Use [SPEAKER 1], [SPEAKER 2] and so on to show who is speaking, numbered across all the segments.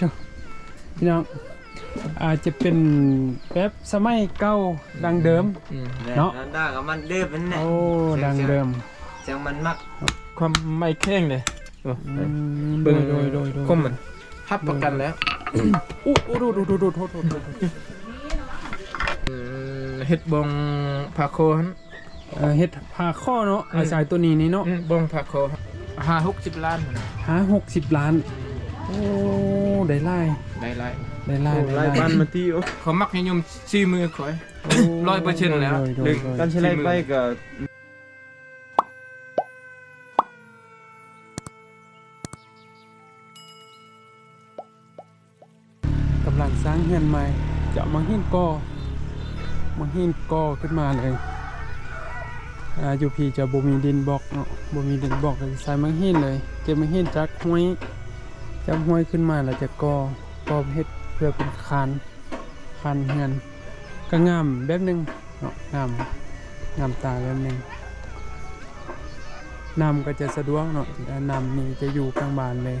[SPEAKER 1] จ้ะพี่น้องอาจจะเป็นแบบสมัยเก่าดังเดิม เนาะ
[SPEAKER 2] นั่นได้กับมันเลือบมันเนี่ย
[SPEAKER 1] โอ้ดังเดิม
[SPEAKER 2] เสียงมันมัก
[SPEAKER 3] ความไม่แข็งเลย
[SPEAKER 1] อืมโด
[SPEAKER 3] เบิ่ง
[SPEAKER 1] ยโดยโดยโดย
[SPEAKER 3] คมมันพับประกันแล้ว
[SPEAKER 1] อู้อู้ดูดูดูดูโทษโทษโทษ
[SPEAKER 3] อืมเฮ็ดบงพาโคหัน
[SPEAKER 1] เอ่อเฮ็ดผ้าข้อเนาะ
[SPEAKER 3] อืม
[SPEAKER 1] อาศัยตัวนี้นี่เนาะ
[SPEAKER 3] อืมบงพาโคห้าหกสิบล้าน
[SPEAKER 1] หาหกสิบล้านโอ้ ได้ไล่
[SPEAKER 3] ได้ไร
[SPEAKER 1] ได้ไล่ได้
[SPEAKER 2] ไล่
[SPEAKER 1] ไล่
[SPEAKER 2] บ้านมาที่
[SPEAKER 3] เขามักนิยมซีมือคอย
[SPEAKER 1] โร้
[SPEAKER 3] อยเปอร์เซ็นต์แล้ว
[SPEAKER 1] โดยโดย
[SPEAKER 3] ดึง
[SPEAKER 1] โดย
[SPEAKER 2] กันใช้ไล่ไปกับ
[SPEAKER 1] กำลังสร้างเฮือนใหม่ จะเอามาหินก่อมาหินก่อขึ้นมาเลยอ่าอยู่พี่จะบ่มีดินบล็อกเนาะบ่มีดินบล็อกก็ใส่มาหินเลย เก็บมาหินจากห้วย จากห้วยขึ้นมาแล้วจะก่อก่อเฮ็ดเพื่อเป็นคานคานเฮือนก็งามแบบหนึงเนาะงามงามตาแบบหนึงน้ำก็จะสะดวกเนาะอ่าน้ำนี่จะอยู่กลางบ้านเลย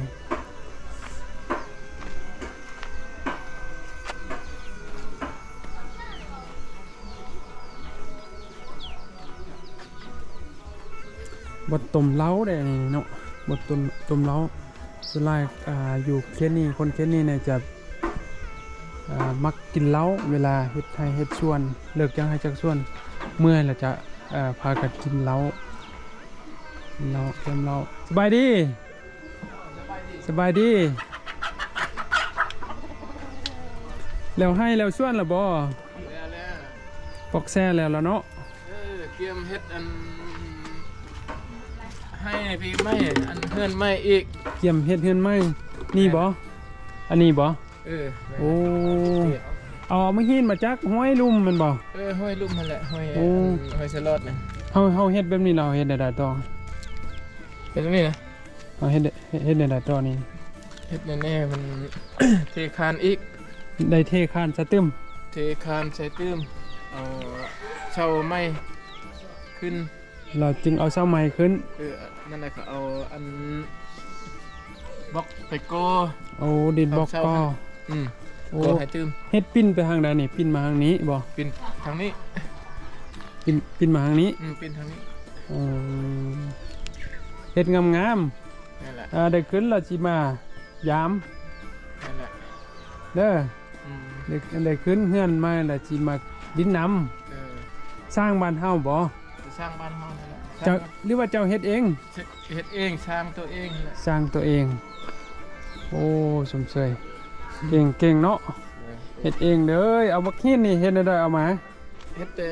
[SPEAKER 1] บดต้มเล้าได้เนาะบดต้มต้มเล้า ส่วนหลายอ่อยู่เคนนี่คนเคนนี่เนี่ยจะมักกินเล้าเวลาเฮ็ดให้เฮ็ดส่วน เลิกยังให้จักส่วน เมื่อยแล้วจะาพากันกินเล้าเล้าเต็มเล้าสบายดี สบายดี แล้วให้แล้วส่วนละบ่ปอกแซ่แล้วแล้วเนาะ
[SPEAKER 3] เออเตรียมเฮ็ดอัน ให้พี่ไม่อันเพื่อนไม่อีก
[SPEAKER 1] เกี่ยมเฮ็ดเฮือนไหมนี่บ่อันนี้บ่
[SPEAKER 3] เออ
[SPEAKER 1] โอ้เอามาหินมาจากห้อยลุ่มแมันบ่
[SPEAKER 3] เออห้อยลุ่มมันแหละห้อย
[SPEAKER 1] โอ้
[SPEAKER 3] อันห้อยสลอดนะ
[SPEAKER 1] เฮาเฮาเฮ็ดแบบนี้เราเฮ็ดได้ได้ต่อ
[SPEAKER 3] เป็นนี่นะ
[SPEAKER 1] เฮาเฮ็ดได้เฮ็ดได้ได้ต่อนี่
[SPEAKER 3] เฮ็ดแน่ๆมัน เทคานอีก
[SPEAKER 1] ได้เทคานสะตึม
[SPEAKER 3] เทคานใส่ตื้มเอาเช่าไม้ขึ้น
[SPEAKER 1] เราจึงเอาเสาไม้ขึ้น
[SPEAKER 3] เออนั่นแหละก็เอาอันบล็อกไปโก
[SPEAKER 1] เอาดินบล็อก
[SPEAKER 3] เอาเสา
[SPEAKER 1] ก็
[SPEAKER 3] อืม
[SPEAKER 1] โอ้
[SPEAKER 3] โกให้ตื้ม
[SPEAKER 1] เฮ็ดปิ้นไปทางใดนี่ปิ้นมาทางนี้บ่
[SPEAKER 3] ปินทางนี้
[SPEAKER 1] ปิ้นปิ้นมาทางนี้
[SPEAKER 3] อืมปินทางนี้
[SPEAKER 1] เออเฮ็ดงาม
[SPEAKER 3] นั่นแหละ
[SPEAKER 1] ๆอ่าได้ขึ้นแล้วสิมายาม
[SPEAKER 3] นั่นแหละ
[SPEAKER 1] เด้อ
[SPEAKER 3] อืม
[SPEAKER 1] ได้ได้ขึ้นเฮือนมาแล้วสิมาดินน้ำ
[SPEAKER 3] เออ
[SPEAKER 1] สร้างบ้านเฮาบ่
[SPEAKER 3] จะ สร้างบ้านเฮานั่นแหละ
[SPEAKER 1] เจ้าหรือว่าเจ้าเฮ็ดเอง
[SPEAKER 3] เฮ็ดเองสร้างตัวเองนั่นแหละ
[SPEAKER 1] สร้างตัวเอง โอ้สมเสยเก่งเก่งเนาะ
[SPEAKER 3] เออ
[SPEAKER 1] เฮ็ดเองเด้อเอาบักหินนี่เฮ็ดได้เอามา
[SPEAKER 3] เฮ็ดแต่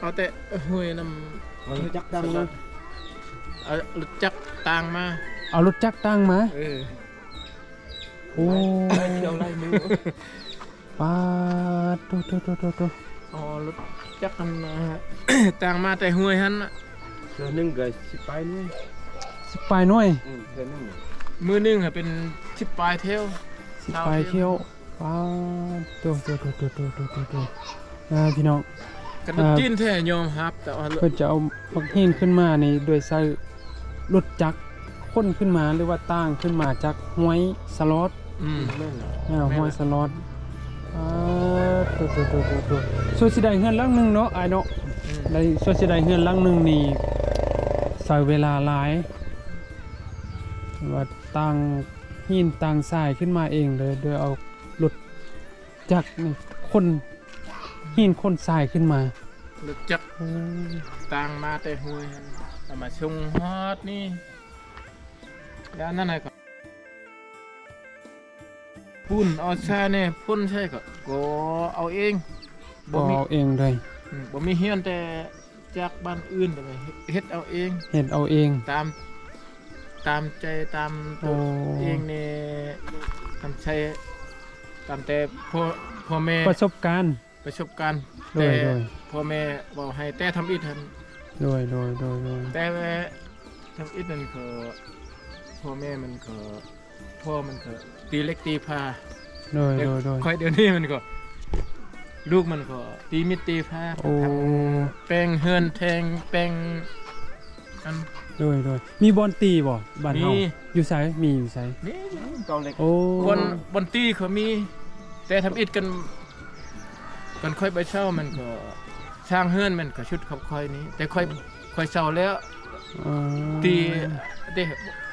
[SPEAKER 3] เอาแต่ห้วยน้ำ
[SPEAKER 2] มันจักดัง
[SPEAKER 3] สลัดเอารถจักรต่างมา
[SPEAKER 1] เอารถจักรตั้งมา
[SPEAKER 3] เออ
[SPEAKER 1] โอ้
[SPEAKER 3] เที่ยวไล่มือ
[SPEAKER 1] ปาดโตโตโตโตโต
[SPEAKER 3] อ๋อรถจักรกันมาต่างมาแต่ห้วยหันน่ะ
[SPEAKER 2] เธอนึ่งกับสิไปนี่
[SPEAKER 1] สิปลายหน่อย
[SPEAKER 2] อืมเธอนึ่ง
[SPEAKER 3] มือหนึงอะเป็นชิปปลายเที่ยว
[SPEAKER 1] สิปลายเที่ยวปาดโตโตโตโตโตโตโตโตอ่าพี่น้อง
[SPEAKER 3] กันรถจีนแท้ยอมรับ แต่ว่ารถ
[SPEAKER 1] เพิ่นจะเอาบักหินขึ้นมานี่โดยใช้รถจักรค้นขึ้นมาหรือว่าตั้งขึ้นมาจากห้วยสล็อต
[SPEAKER 3] อืม
[SPEAKER 2] แม่นเหรอ
[SPEAKER 1] อ่า
[SPEAKER 3] แม่น
[SPEAKER 1] ห้วยสล็อต อ่าตัวตัวตัวตัวตัวส่วนสิได้เฮือนหลังหนึงเนาะไอ้ายเนาะ
[SPEAKER 3] อืม
[SPEAKER 1] ได้ส่วนสิได้เฮือนหลังหนึงนี่ใช้เวลาหลายว่าตั้งหินตั้งทรายขึ้นมาเองเลยโดยเอารถจักรนี่คนหินคนทรายขึ้นมาร
[SPEAKER 3] ถจักร
[SPEAKER 1] โอ้
[SPEAKER 3] ต่างมาแต่ห้วยหันเอามาชงฮอดนี่แล้วนั่นไหนก็ พุ่นเอาซาเนี่ยพุ่นใช่ก็ก็เอาเอง
[SPEAKER 1] บ่
[SPEAKER 3] บ่มี
[SPEAKER 1] เอาเองเลย
[SPEAKER 3] อืมบ่มีเฮียนแต่จากบ้านอื่นแต่ว่าเฮ็ดเอาเอง
[SPEAKER 1] เฮ็ดเอาเอง
[SPEAKER 3] ตามตามใจตามตัว
[SPEAKER 1] โอ้
[SPEAKER 3] เองเนี่ยทำใช้ตามแต่พ่อพ่อแม่
[SPEAKER 1] ประสบการณ์
[SPEAKER 3] ประสบการณ์
[SPEAKER 1] โด
[SPEAKER 3] แต่
[SPEAKER 1] ยโดย
[SPEAKER 3] พ่อแม่บอกให้แต่ทำอีกทัน
[SPEAKER 1] โดยโดยโดยโดย
[SPEAKER 3] แต่ว่าทำอีกนั่นก็พ่อแม่มันก็ พ่อมันก็ตีเล็กตีพา
[SPEAKER 1] โดยโดยโดย
[SPEAKER 3] ค่อยเดี๋ยวนี้มันก็ ลูกมันก็ ตีมิดตีพา
[SPEAKER 1] โอ้
[SPEAKER 3] ทำแปลงเฮือนแทงแปลงอัน
[SPEAKER 1] โดยโดยมีบอลตีบ่บ้านเฮา
[SPEAKER 3] มี
[SPEAKER 1] อยู่ไสมีอยู่ไส
[SPEAKER 3] นี่
[SPEAKER 2] เกาเหล็ก
[SPEAKER 1] โอ้
[SPEAKER 3] บนบนตีเขามี แต่ทำอิดกันกันค่อยไปเช่ามันก็ช่างเฮือนมันก็ชุดขับค่อยนี้ แต่ค่อยค่อยเช่าแล้ว
[SPEAKER 1] อ๋อ
[SPEAKER 3] ตีเด้แป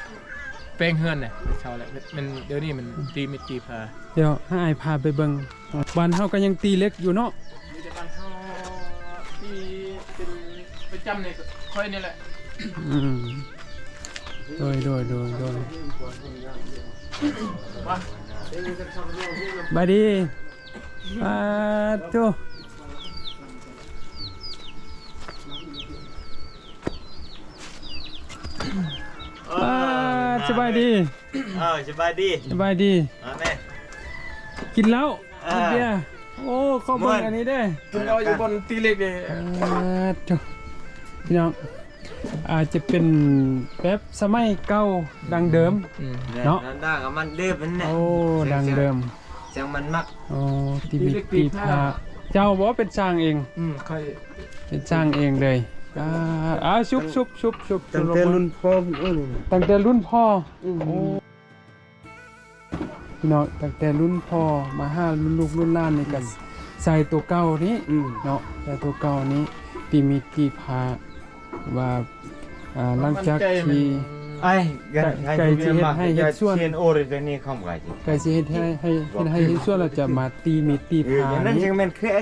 [SPEAKER 3] ลงเฮือนน่ะเช่าแล้วมันเดี๋ยวนี้มันตีมิดตีพา
[SPEAKER 1] เดี๋ยวให้อายพาไปเบิ่งบ้านเฮาก็ยังตีเล็กอยู่เนาะ
[SPEAKER 3] มีแต่บ้านเฮาที่เป็นประจำเนี่ยก็ค่อยนี่แหละ
[SPEAKER 1] อืมโดยโดยโดยโดย
[SPEAKER 3] ว่า
[SPEAKER 1] บายดีอ่าโจ สบายดี
[SPEAKER 2] เออสบายดี
[SPEAKER 1] สบายดี
[SPEAKER 2] มาแม่
[SPEAKER 1] กินแล้ว
[SPEAKER 2] อ่า
[SPEAKER 1] กินเบียร์โอ้เข้าเบิ่งอันนี้ได้
[SPEAKER 3] คุณเราอยู่บนตีเล็กเลย
[SPEAKER 1] อ่าโจพี่น้องอาจจะเป็นแบบสมัยเก่าดังเดิม เนาะ
[SPEAKER 2] นั่นได้กับมันเดิมนั่นแหละ
[SPEAKER 1] โอ้ดังเดิม
[SPEAKER 2] เสียงมันมัก
[SPEAKER 1] โอ้ตีมีตีพาเจ้าบอกว่าเป็นช่างเอง
[SPEAKER 3] อืมค่อย
[SPEAKER 1] เป็นช่างเองเลย อ่าอ่าชุบชุบชุบชุบ
[SPEAKER 2] ตั้งแต่รุ่นพ่อเอ้ย
[SPEAKER 1] ตั้งแต่รุ่นพ่ออโอ้พี่น้องตั้งแต่รุ่นพ่อมาห้ารุ่นลูกรุ่นหล้านนี่กัน ใส่ตัวเก่านี้
[SPEAKER 2] อืม
[SPEAKER 1] เนาะใส่ตัวเก่านี้ตีมีตีพาว่าอ่าหลังจากที่
[SPEAKER 2] ไอ้ไก่
[SPEAKER 1] ไก่ที่เฮ็ดให้เฮ็ดส่วน
[SPEAKER 2] เชียนโอริตัวนี้เข้ามาไก่จี
[SPEAKER 1] ไก่สิเฮ็ดให้ให้เฮ็ดให้เฮ็ดส่วนเราจะมาตีมีตี
[SPEAKER 2] เออ
[SPEAKER 1] พา
[SPEAKER 2] อย่างนั้น
[SPEAKER 1] นี้
[SPEAKER 2] ยังแม่นแค่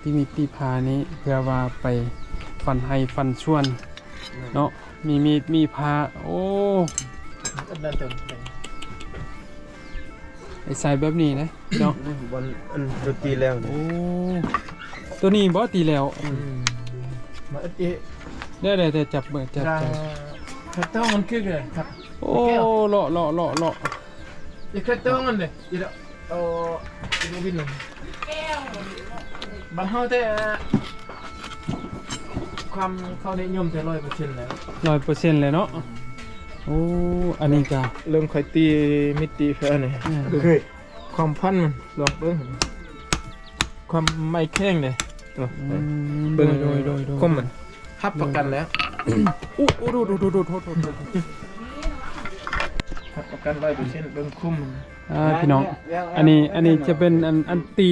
[SPEAKER 1] ที่มีปีพานี้เพื่อว่าไป ฟันให้ฟันชวน เนาะมีมีดมีพาโอ้
[SPEAKER 3] อันนั้นเต็ม
[SPEAKER 1] ไอใส่แบบนี้นะเนาะ
[SPEAKER 2] บนอันดนตรีแล้ว
[SPEAKER 1] โอ้ตัวนี้บ่ตีแล้ว
[SPEAKER 3] อืมมาอันนี้
[SPEAKER 1] ได้ได้แต่จับเบิดจับ
[SPEAKER 3] รัง
[SPEAKER 1] จับ
[SPEAKER 3] กระต้องมันคือไงครับ
[SPEAKER 1] โอ้เลาะเลาะเลาะเลาะ
[SPEAKER 3] อีกกระต้องมันเลยอีกแล้วเอาอีกนิดหนึงบางเฮาแต่ ความเข้านิยมแต่ร้อยเปอร์เซ็นต์แล้ว
[SPEAKER 1] ร้อยเปอร์เซ็นต์เลยเนาะโอ้อันนี้กะ
[SPEAKER 3] เรื่องค่อยตีมิตีแพ้นี่
[SPEAKER 1] อ่า
[SPEAKER 2] เคย
[SPEAKER 3] ความพันมันลองเบิ่งความไม่แข็งเลยตัว
[SPEAKER 1] อืมโด
[SPEAKER 3] เบิ่ง
[SPEAKER 1] ยโดยโดยโดย
[SPEAKER 3] คมมันฮับประกันแล้ว
[SPEAKER 1] อู้อู้ดูดูดูดูโทษโทษโทษ
[SPEAKER 3] ฮับประกันร้อยเปอร์เซ็นต์เบิ่งคุ้มมัน
[SPEAKER 1] อ่าพี่น้อง อันนี้อันนี้จะเป็นอันอันตี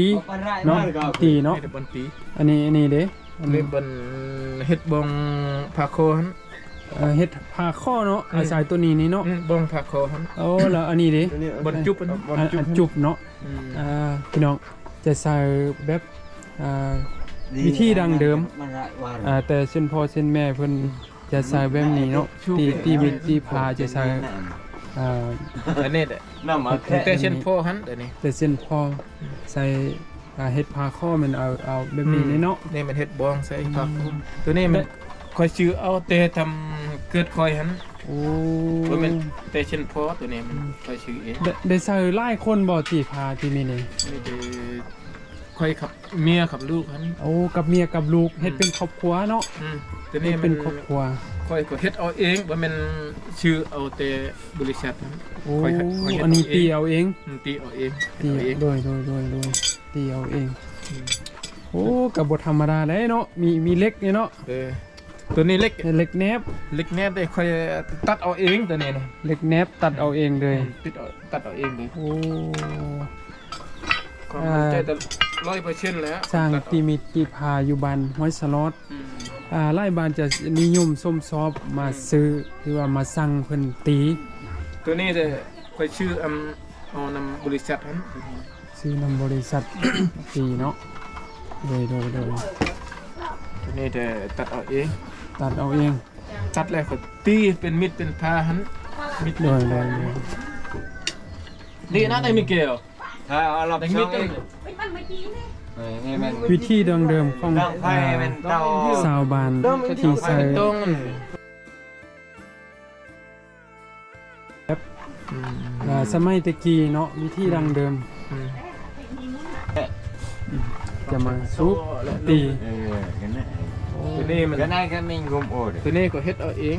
[SPEAKER 1] เนาะตีเนาะ
[SPEAKER 3] ให้ได้บนปี
[SPEAKER 1] อันนี้อันนี้เด้อัน
[SPEAKER 3] เล
[SPEAKER 1] นี้
[SPEAKER 3] ยบนเฮ็ดบงพาโคหัน
[SPEAKER 1] เอ่อเฮ็ดผ้าข้อเนาะ
[SPEAKER 3] อืม
[SPEAKER 1] อาศัยตัวนี้นี่เนาะ
[SPEAKER 3] อืมบงพาโคหัน
[SPEAKER 1] โอ้แล้วอันนี้ดิ
[SPEAKER 3] บนจุบมัน
[SPEAKER 1] อันอันจุบเนาะ
[SPEAKER 3] อืม
[SPEAKER 1] อ่าพี่น้องจะใส่แบบอ่า วิธีดังเดิมอ่าแต่เส้นพ่อเส้นแม่เพิ่นจะใส่แบบนี้เนาะตีตีมีตีพาจะใส่อ่า
[SPEAKER 3] อันนี้แหละ
[SPEAKER 2] น้ำมาแค่
[SPEAKER 3] แต่เช่นพ่อหันเดี๋ยวนี้
[SPEAKER 1] แต่เส้นพ่อใส่ อ่าเฮ็ดผ้าข้อมันเอาเอาแบบนี้นี่เนาะ
[SPEAKER 3] นี่มันเฮ็ดบองใส่พาโคตัวนี้มันคอยชื่อเอาแต่ทำเกิดคอยหัน
[SPEAKER 1] โอ้
[SPEAKER 3] บ่แม่นแต่เช่นพ่อตัวนี้มันคอยชื่อเอง
[SPEAKER 1] ได้ได้ใส่หลายคนบ่ตีพาที่นี่นี่
[SPEAKER 3] นี่คือคอยขับเมียขับลูกหัน
[SPEAKER 1] โอ้กับเมียกับลูกเฮ็ดเป็นครอบครัวเนาะ
[SPEAKER 3] อืมตัว
[SPEAKER 1] เฮ็
[SPEAKER 3] นี้
[SPEAKER 1] ด
[SPEAKER 3] มั
[SPEAKER 1] เป็นนครอบครัว
[SPEAKER 3] คอยก็เฮ็ดเอาเองบ่แม่นชื่อเอาแต่บริษัทหัน
[SPEAKER 1] โอ้
[SPEAKER 3] ค่อยๆค่อยๆเฮ็ด
[SPEAKER 1] อันนี้
[SPEAKER 3] เอาเอง
[SPEAKER 1] ตีเอาเอง
[SPEAKER 3] อืมตีเอาเอง
[SPEAKER 1] ตี
[SPEAKER 3] เอาเอง
[SPEAKER 1] โดยโดยโดยโดย ตีเอาเอง
[SPEAKER 3] อืม
[SPEAKER 1] โอ้กับบทธรรมดาได้เนาะ มีมีเล็กนี่เนาะ
[SPEAKER 3] เออตัวนี้เล็ก
[SPEAKER 1] เล็กแนบ
[SPEAKER 3] เล็กแนบได้ค่อยตัดเอาเองตัวนี้นะ
[SPEAKER 1] เล็กแนบตัดเอาเองเลย
[SPEAKER 3] ติดเอาตัดเอาเองเลย
[SPEAKER 1] โอ้
[SPEAKER 3] ความมั่นใจแต่ร้อยเปอร์เซ็นต์แล้ว
[SPEAKER 1] สร้าง
[SPEAKER 3] ตัดเอ
[SPEAKER 1] ตีมิตตีพาอยู่บ้านห้วยสลอด
[SPEAKER 3] อืม
[SPEAKER 1] อ่าไล่บ้านจะนิยมส้มซอบมาซื้อหรือว่ามาสั่งเพิ่นตี
[SPEAKER 3] ตัวนี้จะค่อยชื่ออำเอานำบริษัทนั้น
[SPEAKER 1] ซื้อนำบริษัทตีเนาะโดยโดยโดย
[SPEAKER 3] ตัวนี้จะตัดเอาเอง
[SPEAKER 1] ตัดเอาเอง
[SPEAKER 3] ตัดแล้วก็ตีเป็นมิดเป็นพาหันมิด
[SPEAKER 1] โดยโดยโดย
[SPEAKER 3] ดีนะได้มีเกลียว
[SPEAKER 2] ถ้าเอารอบ
[SPEAKER 3] ได้
[SPEAKER 2] ช่
[SPEAKER 3] มิ
[SPEAKER 2] อ
[SPEAKER 3] ด
[SPEAKER 2] ง
[SPEAKER 3] ได้
[SPEAKER 2] ให้มัน
[SPEAKER 1] วิธีดังเดิมของ
[SPEAKER 2] ดังไฟ
[SPEAKER 1] อ่า
[SPEAKER 2] มันเตา
[SPEAKER 1] สาวบ้านที่ใส่
[SPEAKER 3] ตรงมันอืม
[SPEAKER 1] อ่าสมัยตะกี้เนาะวิธีดังเดิม
[SPEAKER 3] อืม
[SPEAKER 1] จะมาซุปตี
[SPEAKER 2] เออกันนะ
[SPEAKER 3] ตัวนี้มัน
[SPEAKER 2] กันได้ก็ม่งมโอด
[SPEAKER 3] ตัวนี้ก็เฮ็ดเอาเอง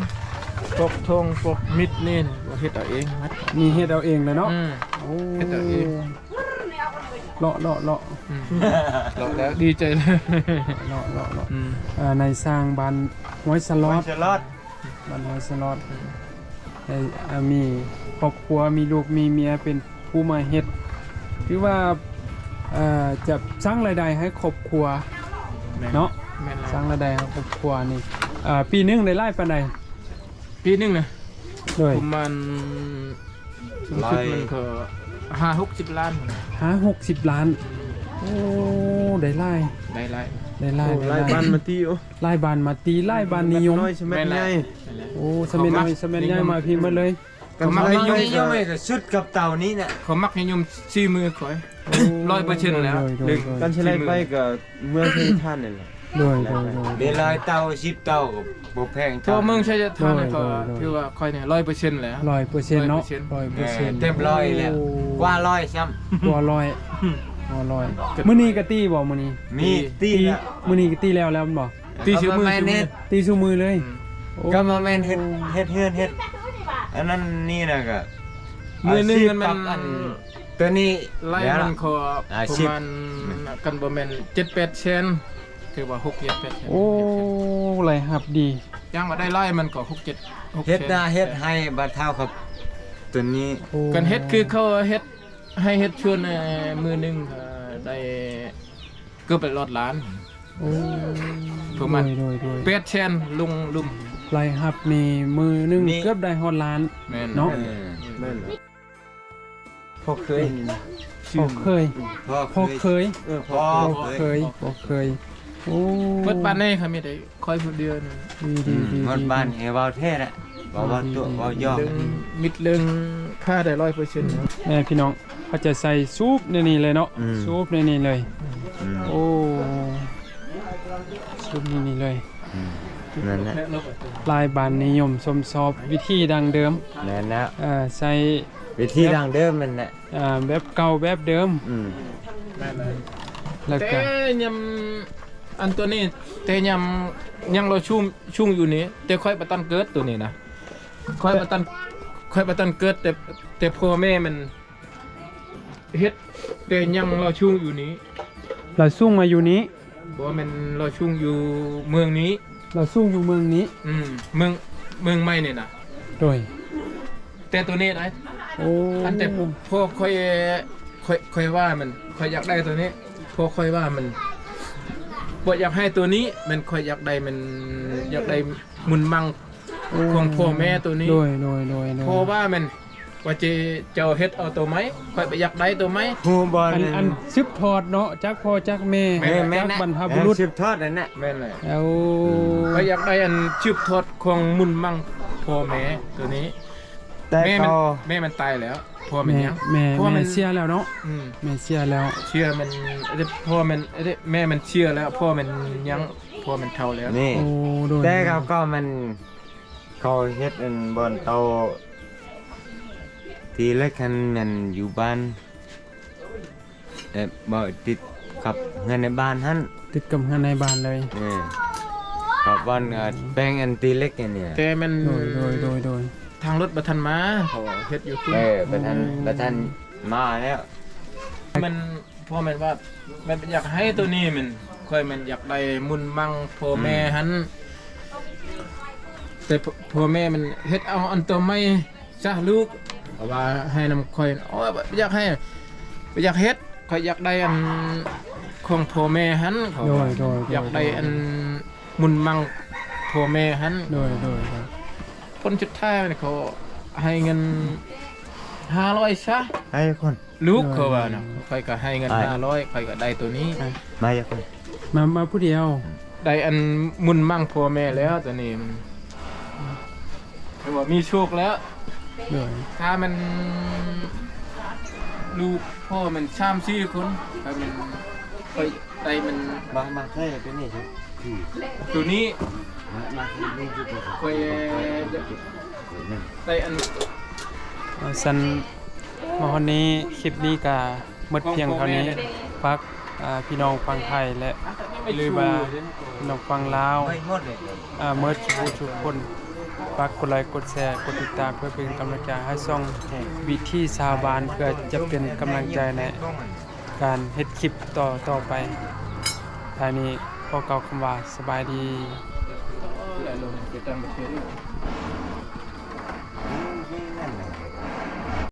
[SPEAKER 3] ปกทงปกมิดนี่ก็เฮ็ดเอาเองมี
[SPEAKER 1] เฮ็ดเอาเองเลยเนาะโอ้
[SPEAKER 3] เฮ็ดเอาเอง
[SPEAKER 1] เลาะเลาะเลาะ
[SPEAKER 3] อืมลองแล้วดีใจเลย
[SPEAKER 1] เลาะเลาะเลาะในสร้างบ้านห้วยสลอ
[SPEAKER 2] วั
[SPEAKER 1] ด
[SPEAKER 2] นฉลอด
[SPEAKER 1] บ้านห้วยสลอดให้อ่ามีครอบครัวมีลูกมีเมียเป็นผู้มาเฮ็ดถือว่า เอ่อจะสร้างรายได้ให้ครอบครัว
[SPEAKER 3] แม่
[SPEAKER 1] เนาะ
[SPEAKER 3] แม่น
[SPEAKER 1] สร้า
[SPEAKER 3] แล้ว
[SPEAKER 1] งรายได้ให้ครอบครัวนี่อ่าปีหนึงได้รายปานใด
[SPEAKER 3] ปีหนึงนะ
[SPEAKER 1] ด้วย
[SPEAKER 3] ประมาณสูงสุดมันก็ห้าหกสิบล้าน
[SPEAKER 1] หา60 ล้าน โอ้ได้ราย
[SPEAKER 3] ได้ไร
[SPEAKER 1] ได้ราย
[SPEAKER 4] โอ้
[SPEAKER 1] ได้
[SPEAKER 4] ไล่
[SPEAKER 1] ราย
[SPEAKER 4] บ้านมาตีโอ้
[SPEAKER 1] รายบานมาตีรายบานนิยม
[SPEAKER 4] น้อยใช่ไหมใหญ่
[SPEAKER 1] โอ้สมัยน้อยสมัยใหญ่มาพี่หมาเลย
[SPEAKER 2] ก็มักนิยมนิยมไอ้ก็สุดกับเต่านี้น่ะ
[SPEAKER 3] เขามักนิยมซีมือคอยร้อยเปอร์เซ็นต์แล้ว
[SPEAKER 1] โดย
[SPEAKER 3] หนึ่ง
[SPEAKER 1] โดย
[SPEAKER 4] กันใช้ไล่ไปกับเมืองที่ท่านนี่แหละ
[SPEAKER 1] โดยโดยโดย
[SPEAKER 2] เวลาเต่าสิบเต่าก็บ่แพง
[SPEAKER 3] ตัวเมืองชัยทานก็
[SPEAKER 1] โดยโดย
[SPEAKER 3] ถือว่าคอยเนี่ยร้อยเปอร์เซ็นต์แล้ว
[SPEAKER 1] ร้อยเปอร์เซ็นต์เนาะ
[SPEAKER 3] 100%
[SPEAKER 1] ร้อยเปอร์เซ็นต์
[SPEAKER 2] เต็มร้อยแล้วกว่าร้อยซ้ำ
[SPEAKER 1] กว่าร้อยกว่าร้อยมื้อนี้ก็ตีบ่มื้อนี้
[SPEAKER 2] มีตี
[SPEAKER 1] ตี
[SPEAKER 2] ละ
[SPEAKER 1] มื้อนี้ก็ตีแล้วแล้วบ่
[SPEAKER 3] ตีชื่อมือ
[SPEAKER 2] ก็า
[SPEAKER 3] ชื่อ
[SPEAKER 2] แม่น
[SPEAKER 3] มื
[SPEAKER 2] เฮ็
[SPEAKER 3] อ
[SPEAKER 2] ด
[SPEAKER 1] ตีสู้มือเลย
[SPEAKER 3] อืม
[SPEAKER 1] โอ้
[SPEAKER 2] ก็มาแม่นเฮ็ดเฮ็ดเฮือนเฮ็ด อันนั้นนี่น่ะก็
[SPEAKER 3] มือหนึงมัน
[SPEAKER 2] อาชีพ
[SPEAKER 3] มั
[SPEAKER 2] กันบอันตัวนี้
[SPEAKER 3] ไล่
[SPEAKER 2] แล้ว
[SPEAKER 3] มั
[SPEAKER 2] ล่ะ
[SPEAKER 3] นขอ
[SPEAKER 2] อา
[SPEAKER 3] ประ
[SPEAKER 2] ชีพ
[SPEAKER 3] มาณกันบ่แม่นเจ็ดแปดเชนถือว่าหกเจ็ดแปดเชน
[SPEAKER 1] โอ้ไหลหับดี
[SPEAKER 3] ย่างมาได้ไล่มันก็หกเจ็ดหก
[SPEAKER 2] เฮ็ด
[SPEAKER 3] ชน
[SPEAKER 2] หน้าเฮ็ดให้บัดเท่ากับตัวนี้
[SPEAKER 1] โอ้
[SPEAKER 3] กันเฮ็ดคือเขาเฮ็ดให้เฮ็ดชวนเอ่อมือหนึงก็ได้เกือบไปรอดล้าน
[SPEAKER 1] โอ้
[SPEAKER 3] ประมาณ
[SPEAKER 1] โดยโดยโดย
[SPEAKER 3] แปดเชนลุงลุม
[SPEAKER 1] ไหลหับนี่มือหนึง
[SPEAKER 2] นี่
[SPEAKER 1] เกือบได้ฮอดล้าน
[SPEAKER 3] แม่น
[SPEAKER 1] เนาะ
[SPEAKER 2] เออ
[SPEAKER 4] แม่นเหรอ
[SPEAKER 2] พอเคย
[SPEAKER 1] พอเคย
[SPEAKER 2] พอ
[SPEAKER 1] พอเคย
[SPEAKER 4] เออพ
[SPEAKER 2] พ
[SPEAKER 4] อ
[SPEAKER 2] อ
[SPEAKER 1] พอ
[SPEAKER 2] เค
[SPEAKER 1] เค
[SPEAKER 2] ย
[SPEAKER 1] ยพอเคย โอ้
[SPEAKER 3] เปิดบ้านนี่ครับมีได้คอยผู้เดียวนึง
[SPEAKER 1] ดีดีดี
[SPEAKER 2] หมดบ้านเฮเว้าแท้แหละบ่ว่าตัวบ่ย่อ
[SPEAKER 3] เรื่องมิดเรื่องค่าได้ร้อยเปอร์เซ็นต์
[SPEAKER 1] แม่พี่น้องเขาจะใส่ซุปในนี่เลยเนาะซุปในนี่เลย
[SPEAKER 2] อืม
[SPEAKER 1] โอ้ซุปในนี่เลย
[SPEAKER 2] นั่นแหละ
[SPEAKER 1] ลายบานนิยมสมซอบวิธีดังเดิม
[SPEAKER 2] นั่นแล้ว
[SPEAKER 1] เอ่อใส่
[SPEAKER 2] วิธีดังเดิมมันแหละ
[SPEAKER 1] เอ่อแบบเก่าแบบเดิม
[SPEAKER 2] อืม
[SPEAKER 3] แม่นเลย
[SPEAKER 1] แล้ว
[SPEAKER 3] แต่
[SPEAKER 1] ก็
[SPEAKER 3] ยำอันตัวนี้แต่ยำยังเราชุ่มชุ่มอยู่นี้แต่ค่อยประตันเกิดตัวนี้นะค่อยประตันค่อยประตันเกิดแต่แต่พ่อแม่มันเฮ็ดแต่ยังเราชุ่มอยู่นี้
[SPEAKER 1] เราสู้มาอยู่นี้
[SPEAKER 3] บอกว่ามันเราชุ่มอยู่เมืองนี้
[SPEAKER 1] เราสู้อยู่เมืองนี้
[SPEAKER 3] อืมเมืองเมืองไม่เนี่ยนะ
[SPEAKER 1] โดย
[SPEAKER 3] แต่ตัวนี้นะ
[SPEAKER 1] โอ้
[SPEAKER 3] อันแต่พ่อค่อยค่อยค่อยว่ามันค่อยอยากได้ตัวนี้พ่อค่อยว่ามันบ่อยากให้ตัวนี้มันค่อยอยากได้มันอยากได้มุนมังของพ่อแม่ตัวนี้
[SPEAKER 1] โดยโดยโดยโดย
[SPEAKER 3] เพราะว่ามัน ว่าจะเจ้าเฮ็ดเอาตัวไหมค่อยไปอยากได้ตัวไหม
[SPEAKER 2] ฮู้บ่
[SPEAKER 1] อันอันซึบทอดเนาะจากพ่อจากแม่
[SPEAKER 2] แม่แม่
[SPEAKER 1] จาก
[SPEAKER 2] นะ
[SPEAKER 1] บรรพบุรุษ
[SPEAKER 2] สืบทอดนั่นน่ะ
[SPEAKER 3] แม่นเลย
[SPEAKER 1] แล้ว
[SPEAKER 3] ค่อยอยากได้อันชืบทอดของมุนมังพ่อแม่ตัวนี้
[SPEAKER 2] แต่
[SPEAKER 3] แม่มัน
[SPEAKER 2] ก็
[SPEAKER 3] แม่มันตายแล้วพ่อมัน
[SPEAKER 1] แม่
[SPEAKER 3] ยัง
[SPEAKER 1] แม่
[SPEAKER 3] เพราะว่า
[SPEAKER 1] แม่
[SPEAKER 3] มัน
[SPEAKER 1] เสียแล้วเนาะ
[SPEAKER 3] อืม
[SPEAKER 1] แม่เสียแล้ว
[SPEAKER 3] เชื่อมันเอ้ยพ่อมันเอ้ยแม่มันเชื่อแล้วพ่อมันยังพ่อมันเฒ่าแล้ว
[SPEAKER 2] นี่
[SPEAKER 1] โอ้โดย
[SPEAKER 2] แต่เขาก็มันเขาเฮ็ดอันบอนเตา ทีแรกคันมันอยู่บ้านเอ่อบ่ติดกับเงินในบ้านหั่น
[SPEAKER 1] ติดกับงานในบ้านเลย
[SPEAKER 2] เออกับบอนเอ่อแป้งอันตีเล็กอันเนี่ย
[SPEAKER 3] แต่มัน
[SPEAKER 1] โดยโดยโดยโดย
[SPEAKER 3] ทางรถบ่ทันมาเขาเฮ็ดอยู่คุณ
[SPEAKER 2] เออประทันประทันมาแล้ว
[SPEAKER 3] มันพ่อมันว่ามันอยากให้ตัวนี้มันค่อยมันอยากได้มุนมังพ่อแม่หันแต่พ่อพ่อแม่มันเฮ็ดเอาอันตัวไม่ซะลูก เพราะว่าให้นำค่อยโอ้ยบ่อยากให้บ่อยากเฮ็ดค่อยอยากได้อันของพ่อแม่หันเขา
[SPEAKER 1] โด
[SPEAKER 3] ว่าย
[SPEAKER 1] โดยโอ
[SPEAKER 3] ยากได้อันมุนมังพ่อแม่หัน
[SPEAKER 1] โดยโดยโดย
[SPEAKER 3] คนจุดท้ายมันเขาให้เงิน500ซะ
[SPEAKER 2] ให้คน
[SPEAKER 3] ลูกเขาว่านะค่อยก็ให้เงิน
[SPEAKER 2] อ่า
[SPEAKER 3] ห้าร้อยค่อยก็ได้ตัวนี้
[SPEAKER 2] มาอย่าคน
[SPEAKER 1] มามาผู้เดียว
[SPEAKER 3] ได้อันมุนมั่งพ่อแม่แล้วตัวนี้มันเขาบอกมีโชคแล้ว
[SPEAKER 1] โดย
[SPEAKER 3] ถ้ามันลูกพ่อมันชามซี่คนถ้ามันค่อยได้มัน
[SPEAKER 2] มามาใช่เป็นนี่ใช่
[SPEAKER 3] ตัวนี้
[SPEAKER 2] มามานี่จุดนี้
[SPEAKER 3] ค่อยได้อัน
[SPEAKER 1] เอาสันมาวันนี้คลิปนี้ก็หมดเพียงเท่านี้ฝากอ่าพี่น้องฟังไทยและหรือว่าพี่น้องฟังลาว
[SPEAKER 2] ไม่หมดเลย
[SPEAKER 1] อ่าเมื่อทุกทุกคน ฝากกดไลค์กดแชร์กดติดตามเพื่อเป็นกำลังใจให้ช่องวิธีชาบานเพื่อจะเป็นกำลังใจในการเฮ็ดคลิปต่อต่อไปทายนี้พอเก่าคำว่าสบายดี